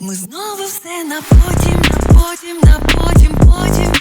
Ми знову все на потім, на потім, на потім, потім,